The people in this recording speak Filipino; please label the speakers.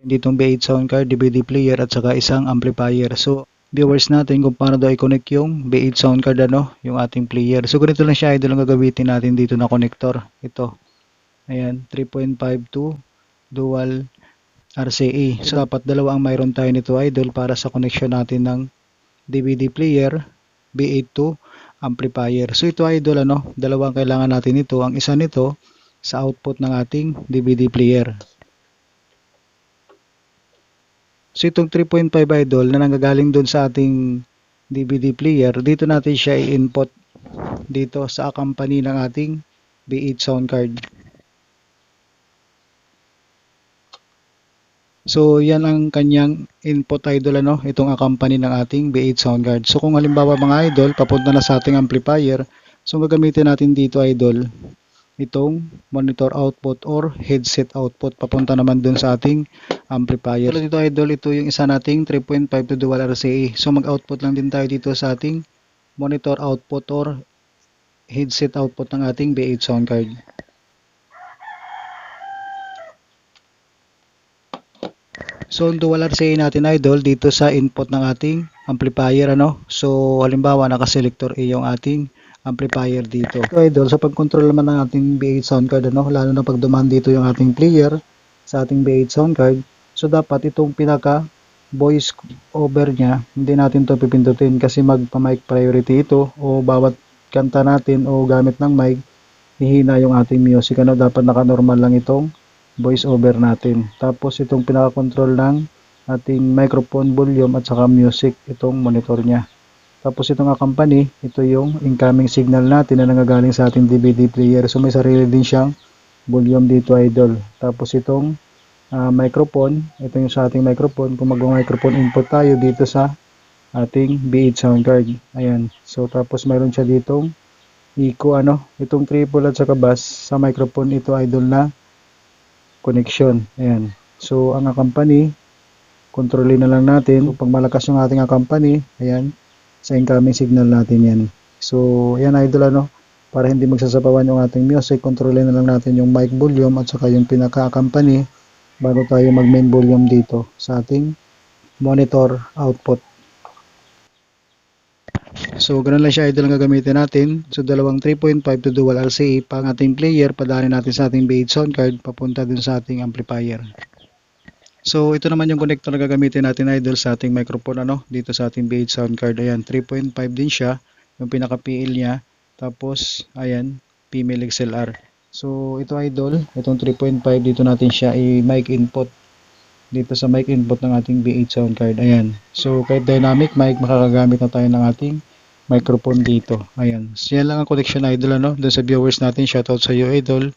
Speaker 1: ditong B8 sound card, DVD player at saka isang amplifier. So, viewers natin kung paano daw i-connect yung B8 sound card ano, yung ating player. So, ganito lang siya idol ang gagamitin natin dito na connector. Ito. Ayan, 3.52 dual RCA. So, dapat dalawa ang mayroon tayo nito idol para sa connection natin ng DVD player, B8 to amplifier. So, ito idol ano, dalawang kailangan natin ito. Ang isa nito sa output ng ating DVD player. So itong 3.5 idol na nanggagaling doon sa ating DVD player, dito natin siya i-input dito sa company ng ating B8 sound card. So yan ang kanyang input idol ano, itong accompany ng ating B8 sound card. So kung halimbawa mga idol, papunta na sa ating amplifier, so gagamitin natin dito idol, itong monitor output or headset output papunta naman dun sa ating amplifier. Dito idol, ito yung isa nating 3.5 to dual RCA. So mag-output lang din tayo dito sa ating monitor output or headset output ng ating B8 sound card. So ang dual RCA natin idol dito sa input ng ating amplifier ano. So halimbawa naka-selector A yung ating amplifier dito. So idol, sa pag-control naman ng ating B8 sound card, ano, lalo na pag dumaan dito yung ating player sa ating B8 sound card, so dapat itong pinaka voice over niya, hindi natin to pipindutin kasi magpa-mic priority ito o bawat kanta natin o gamit ng mic, hihina yung ating music. Ano, dapat naka-normal lang itong voice over natin. Tapos itong pinaka-control ng ating microphone volume at saka music, itong monitor niya. Tapos itong company, ito yung incoming signal natin na nanggagaling sa ating DVD player. So may sarili din siyang volume dito idol. Tapos itong ah, microphone, ito yung sa ating microphone. Kung mag-microphone input tayo dito sa ating B8 sound card. Ayan. So tapos mayroon siya ditong eco ano, itong triple at saka bass sa microphone ito idol na connection. Ayan. So ang company, kontrolin na lang natin. So, pag malakas yung ating company, ayan, sa incoming signal natin yan. So, yan idol ano, para hindi magsasapawan yung ating music, kontrolin na lang natin yung mic volume at saka yung pinaka-accompany bago tayo mag main volume dito sa ating monitor output. So, ganun lang siya idol ang gagamitin natin. So, dalawang 3.5 to dual RCA pa ang ating player, padaanin natin sa ating B8 sound card, papunta dun sa ating amplifier. So, ito naman yung connector na gagamitin natin idol sa ating microphone ano, dito sa ating B8 sound card. Ayan, 3.5 din siya, yung pinaka-PL niya. Tapos, ayan, female XLR. So, ito idol, itong 3.5 dito natin siya i-mic input dito sa mic input ng ating B8 sound card. Ayan. So, kahit dynamic mic, makakagamit na tayo ng ating microphone dito. Ayan. So, yan lang ang connection idol ano. Doon sa viewers natin, shoutout sa iyo idol.